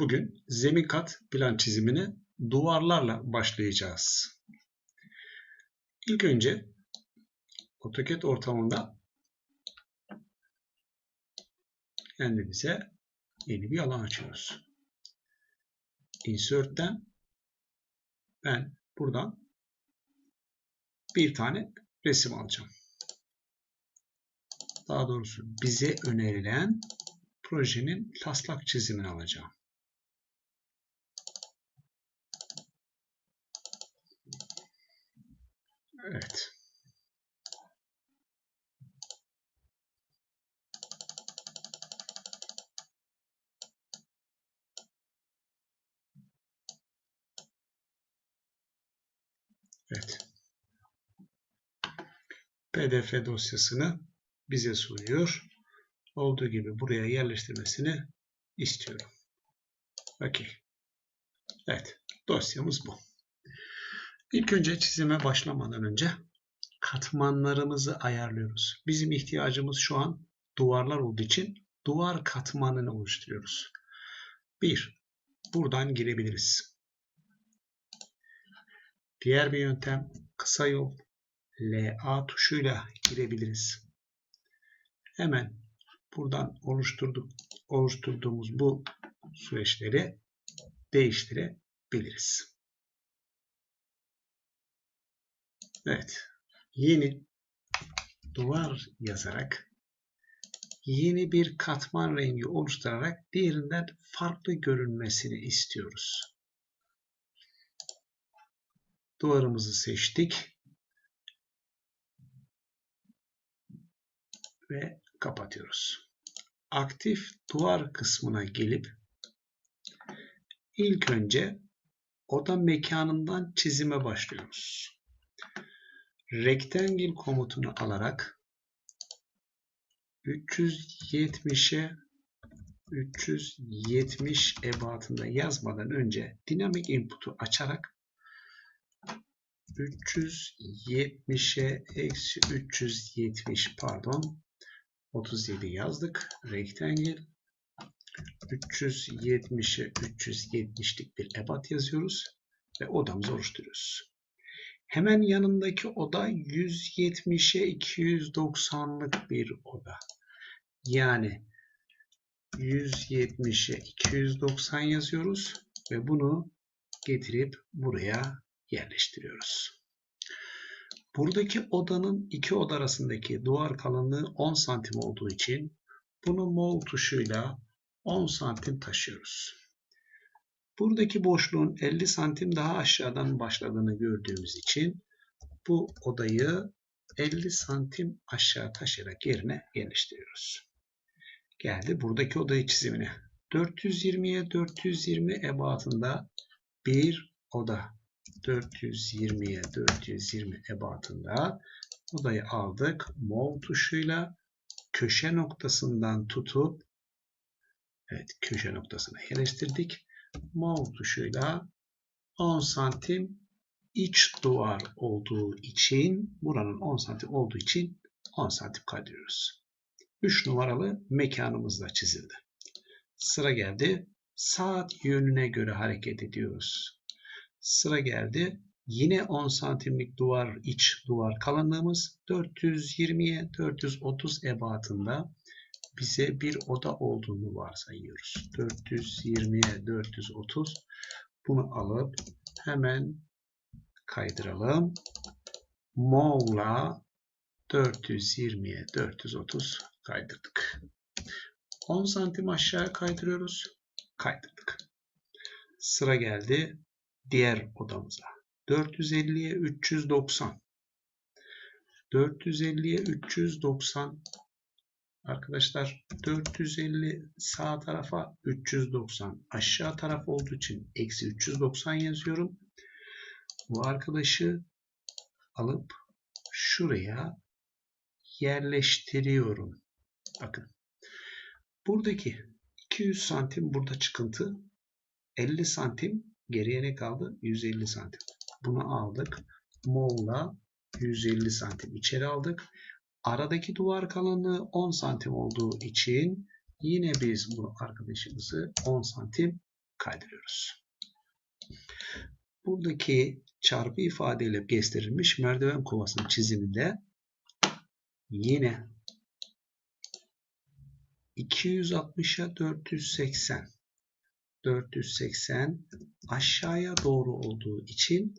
Bugün zemin kat plan çizimini duvarlarla başlayacağız. İlk önce AutoCAD ortamında kendimize yeni bir alan açıyoruz. Insert'ten ben buradan bir tane resim alacağım. Daha doğrusu bize önerilen projenin taslak çizimini alacağım. Evet. Evet. PDF dosyasını bize sunuyor. Olduğu gibi buraya yerleştirmesini istiyorum. Okey. Evet. Dosyamız bu. İlk önce çizime başlamadan önce katmanlarımızı ayarlıyoruz. Bizim ihtiyacımız şu an duvarlar olduğu için duvar katmanını oluşturuyoruz. Bir, buradan girebiliriz. Diğer bir yöntem kısa yol LA tuşuyla girebiliriz. Hemen buradan oluşturduk, oluşturduğumuz bu süreçleri değiştirebiliriz. Evet. Yeni duvar yazarak yeni bir katman rengi oluşturarak diğerinden farklı görünmesini istiyoruz. Duvarımızı seçtik. Ve kapatıyoruz. Aktif duvar kısmına gelip ilk önce oda mekanından çizime başlıyoruz rectangle komutunu alarak 370'e 370 ebatında yazmadan önce dinamik input'u açarak 370'e eksi 370 pardon 37 yazdık. Rectangle 370'e 370'lik bir ebat yazıyoruz ve odamızı oluşturuyoruz. Hemen yanındaki oda 170'e 290'lık bir oda. Yani 170'e 290 yazıyoruz ve bunu getirip buraya yerleştiriyoruz. Buradaki odanın iki oda arasındaki duvar kalınlığı 10 santim olduğu için bunu mol tuşuyla 10 santim taşıyoruz. Buradaki boşluğun 50 santim daha aşağıdan başladığını gördüğümüz için bu odayı 50 santim aşağı taşıyarak yerine yerleştiriyoruz. Geldi buradaki odayı çizimine. 420'ye 420 ebatında bir oda. 420'ye 420 ebatında odayı aldık. Mov tuşuyla köşe noktasından tutup evet köşe noktasına yerleştirdik. Mov tuşuyla 10 santim iç duvar olduğu için buranın 10 santim olduğu için 10 santim kaydırıyoruz. 3 numaralı mekanımız da çizildi. Sıra geldi. Saat yönüne göre hareket ediyoruz. Sıra geldi. Yine 10 santimlik duvar iç duvar kalınlığımız 420'ye 430 ebatında bize bir oda olduğunu varsayıyoruz. 420'ye 430 bunu alıp hemen kaydıralım. Move'la 420'ye 430 kaydırdık. 10 santim aşağı kaydırıyoruz. Kaydırdık. Sıra geldi diğer odamıza. 450'ye 390. 450'ye 390 Arkadaşlar 450 sağ tarafa 390 aşağı taraf olduğu için eksi 390 yazıyorum. Bu arkadaşı alıp şuraya yerleştiriyorum. Bakın. Buradaki 200 santim burada çıkıntı. 50 santim geriye ne kaldı? 150 santim. Bunu aldık. Molla 150 santim içeri aldık. Aradaki duvar kalınlığı 10 santim olduğu için yine biz bu arkadaşımızı 10 santim kaydırıyoruz. Buradaki çarpı ifadeyle gösterilmiş merdiven kovasının çiziminde yine 260'a 480 480 aşağıya doğru olduğu için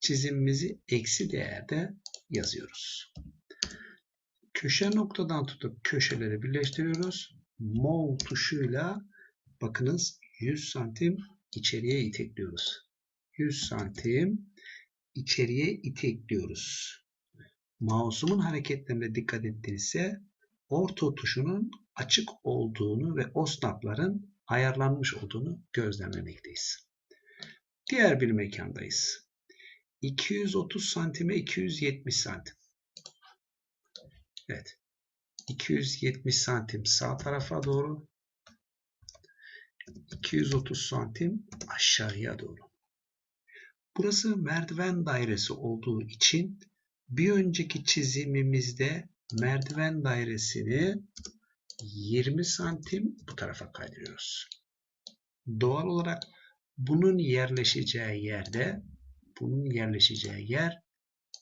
çizimimizi eksi değerde yazıyoruz. Köşe noktadan tutup köşeleri birleştiriyoruz. Mol tuşuyla bakınız 100 santim içeriye itekliyoruz. 100 santim içeriye itekliyoruz. Mouse'umun hareketlerine dikkat ettiğinizde orta tuşunun açık olduğunu ve o snapların ayarlanmış olduğunu gözlemlemekteyiz. Diğer bir mekandayız. 230 santime 270 santim. Evet. 270 santim sağ tarafa doğru. 230 santim aşağıya doğru. Burası merdiven dairesi olduğu için bir önceki çizimimizde merdiven dairesini 20 santim bu tarafa kaydırıyoruz. Doğal olarak bunun yerleşeceği yerde bunun yerleşeceği yer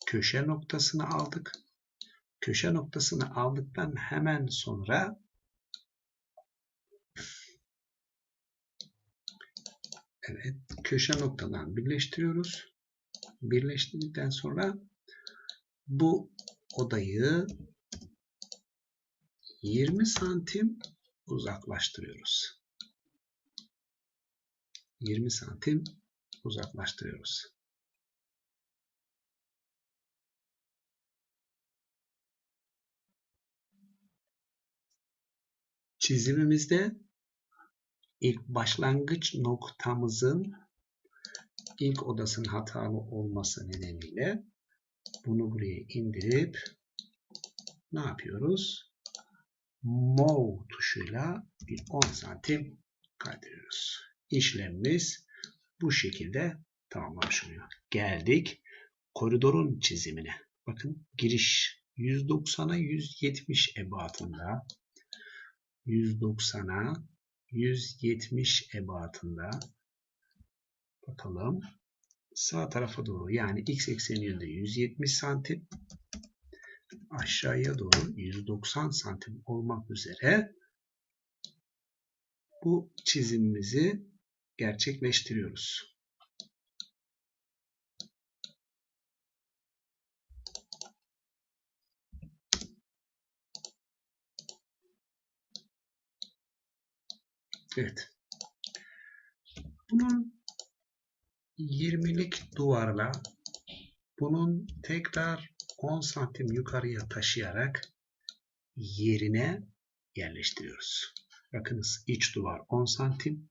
köşe noktasını aldık. Köşe noktasını aldıktan hemen sonra evet köşe noktadan birleştiriyoruz. Birleştirdikten sonra bu odayı 20 santim uzaklaştırıyoruz. 20 santim uzaklaştırıyoruz. Çizimimizde ilk başlangıç noktamızın ilk odasının hatalı olması nedeniyle bunu buraya indirip ne yapıyoruz? Move tuşuyla bir 10 santim kaydırıyoruz. İşlemimiz bu şekilde tamamlamış oluyor. Geldik koridorun çizimine. Bakın giriş 190'a 170 ebatında 190'a 170 ebatında. Bakalım. Sağ tarafa doğru yani x ekseni yönünde 170 santim. Aşağıya doğru 190 santim olmak üzere. Bu çizimimizi gerçekleştiriyoruz. Evet. Bunun 20'lik duvarla bunun tekrar 10 santim yukarıya taşıyarak yerine yerleştiriyoruz. Bakınız iç duvar 10 santim,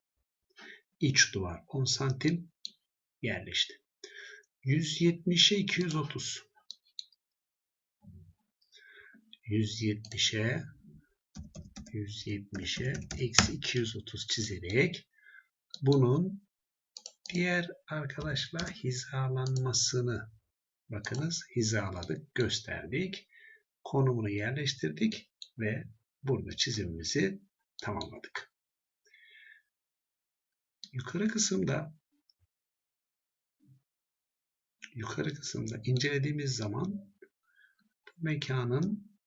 iç duvar 10 santim yerleşti. 170'e 230. 170'e 170'e eksi 230 çizerek bunun diğer arkadaşla hizalanmasını bakınız hizaladık, gösterdik. Konumunu yerleştirdik ve burada çizimimizi tamamladık. Yukarı kısımda yukarı kısımda incelediğimiz zaman mekanın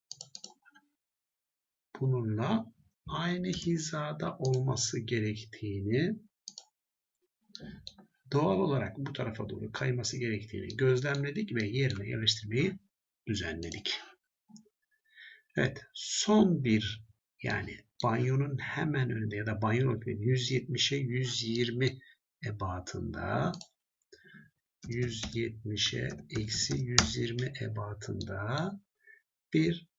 bununla aynı hizada olması gerektiğini doğal olarak bu tarafa doğru kayması gerektiğini gözlemledik ve yerine yerleştirmeyi düzenledik. Evet, son bir yani banyonun hemen önünde ya da banyo 170'e 120 ebatında 170'e eksi 120 ebatında bir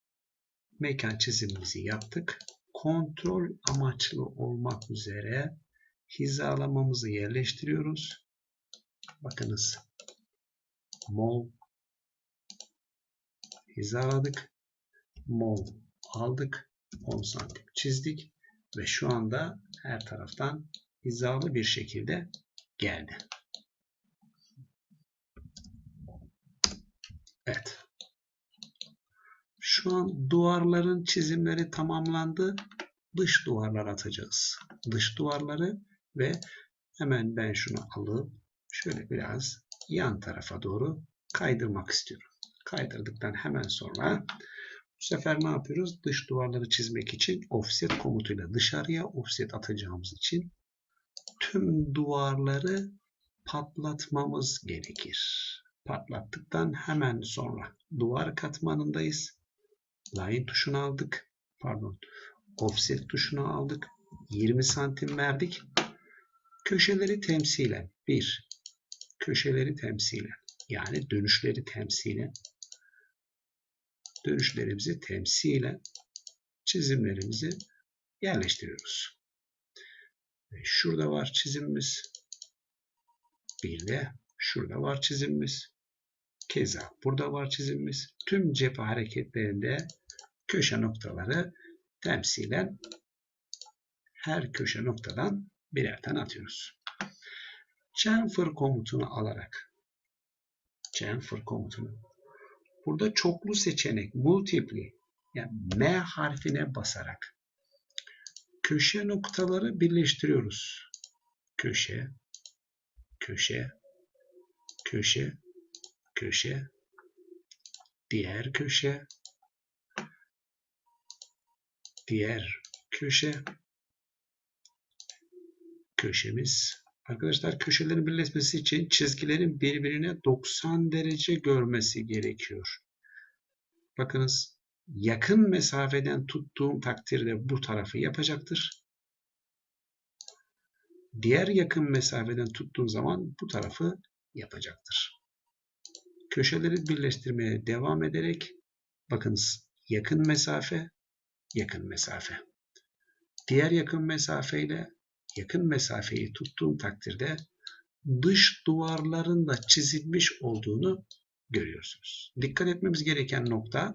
mekan çizimimizi yaptık. Kontrol amaçlı olmak üzere hizalamamızı yerleştiriyoruz. Bakınız. Mol hizaladık. Mol aldık. 10 santim çizdik. Ve şu anda her taraftan hizalı bir şekilde geldi. Evet. Şu an duvarların çizimleri tamamlandı. Dış duvarlar atacağız. Dış duvarları ve Hemen ben şunu alıp şöyle biraz yan tarafa doğru kaydırmak istiyorum. Kaydırdıktan hemen sonra bu sefer ne yapıyoruz? Dış duvarları çizmek için offset komutuyla dışarıya offset atacağımız için tüm duvarları patlatmamız gerekir. Patlattıktan hemen sonra duvar katmanındayız. Line tuşunu aldık. Pardon. Offset tuşunu aldık. 20 santim verdik. Köşeleri temsilen. 1. Köşeleri temsilen. Yani dönüşleri temsilen. Dönüşlerimizi temsilen çizimlerimizi yerleştiriyoruz. Ve Şurada var çizimimiz. Bir de şurada var çizimimiz. Keza burada var çizimimiz. Tüm cephe hareketlerinde köşe noktaları temsilen her köşe noktadan birer tane atıyoruz. Chamfer komutunu alarak chamfer komutunu burada çoklu seçenek multiply yani M harfine basarak köşe noktaları birleştiriyoruz. Köşe, köşe, köşe, köşe, diğer köşe, diğer köşe, köşemiz. Arkadaşlar köşelerin birleşmesi için çizgilerin birbirine 90 derece görmesi gerekiyor. Bakınız yakın mesafeden tuttuğum takdirde bu tarafı yapacaktır. Diğer yakın mesafeden tuttuğum zaman bu tarafı yapacaktır. Köşeleri birleştirmeye devam ederek bakınız yakın mesafe, yakın mesafe. Diğer yakın mesafeyle yakın mesafeyi tuttuğum takdirde dış duvarların da çizilmiş olduğunu görüyorsunuz. Dikkat etmemiz gereken nokta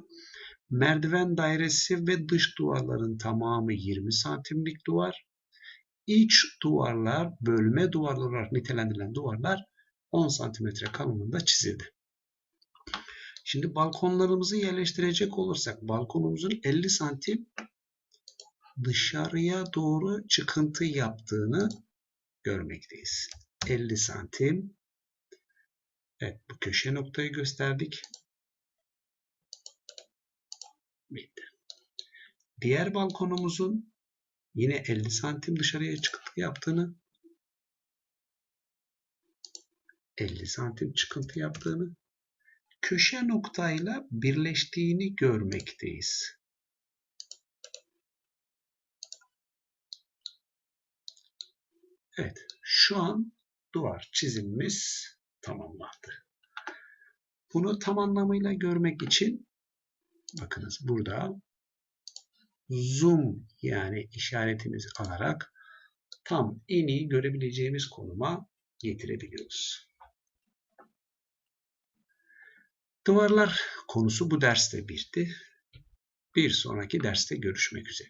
merdiven dairesi ve dış duvarların tamamı 20 santimlik duvar. İç duvarlar, bölme duvarlar olarak nitelendirilen duvarlar 10 santimetre kalınlığında çizildi. Şimdi balkonlarımızı yerleştirecek olursak balkonumuzun 50 santim dışarıya doğru çıkıntı yaptığını görmekteyiz. 50 santim. Evet bu köşe noktayı gösterdik. Bitti. Diğer balkonumuzun yine 50 santim dışarıya çıkıntı yaptığını 50 santim çıkıntı yaptığını köşe noktayla birleştiğini görmekteyiz. Evet, şu an duvar çizimimiz tamamlandı. Bunu tam anlamıyla görmek için bakınız burada zoom yani işaretimizi alarak tam en iyi görebileceğimiz konuma getirebiliyoruz. Duvarlar konusu bu derste bitti. Bir sonraki derste görüşmek üzere.